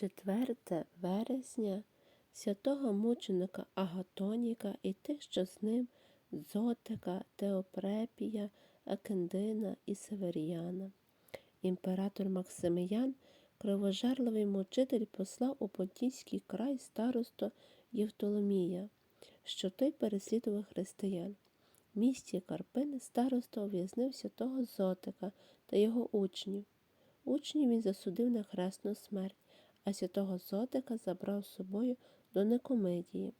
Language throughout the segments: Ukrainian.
4 вересня святого мученика Агатоніка і тих, що з ним Зотика, Теопрепія, Акендина і Северіяна. Імператор Максиміян, кровожерливий мучитель, послав у Понтійський край старосту Євтоломія, що той переслідував християн. В місті Карпини староста ув'язнив святого Зотика та його учнів. Учнів він засудив на хресну смерть, а святого Зотика забрав з собою до Некомедії.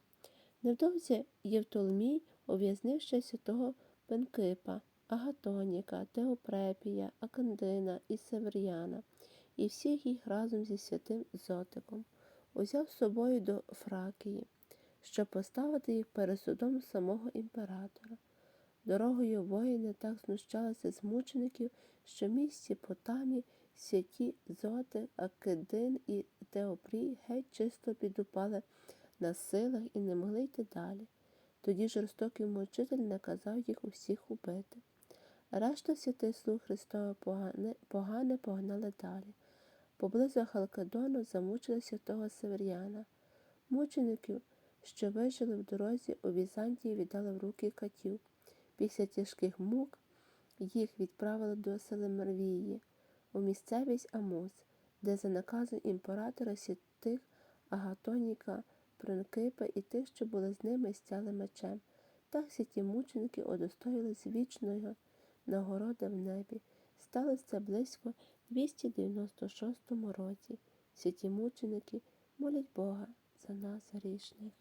Невдовзі Євтоломій ув'язнив ще святого Пенкипа, Агатоніка, Теопрепія, Акандина і Северяна, і всіх їх разом зі святим Зотиком узяв з собою до Фракії, щоб поставити їх перед судом самого імператора. Дорогою воїни так знущалися з мучеників, що в місті Потамі святі Зоти, Акедин і Теопрій геть чисто підупали на силах і не могли йти далі. Тоді жорстокий мучитель наказав їх усіх убити. Решта святих слуг Христова погане, погане погнали далі. Поблизу Халкадону замучили святого Северяна. Мучеників, що вижили в дорозі, у Візантії віддали в руки катів. Після тяжких мук їх відправили до Селемервії, у місцевість Амос, де за наказом імператора святих Агатоніка, Пронкипа і тих, що були з ними, стяли мечем. Так святі мученики удостоїлись вічної нагороди в небі. Сталося це близько 296 році. Святі мученики молять Бога за нас грішних.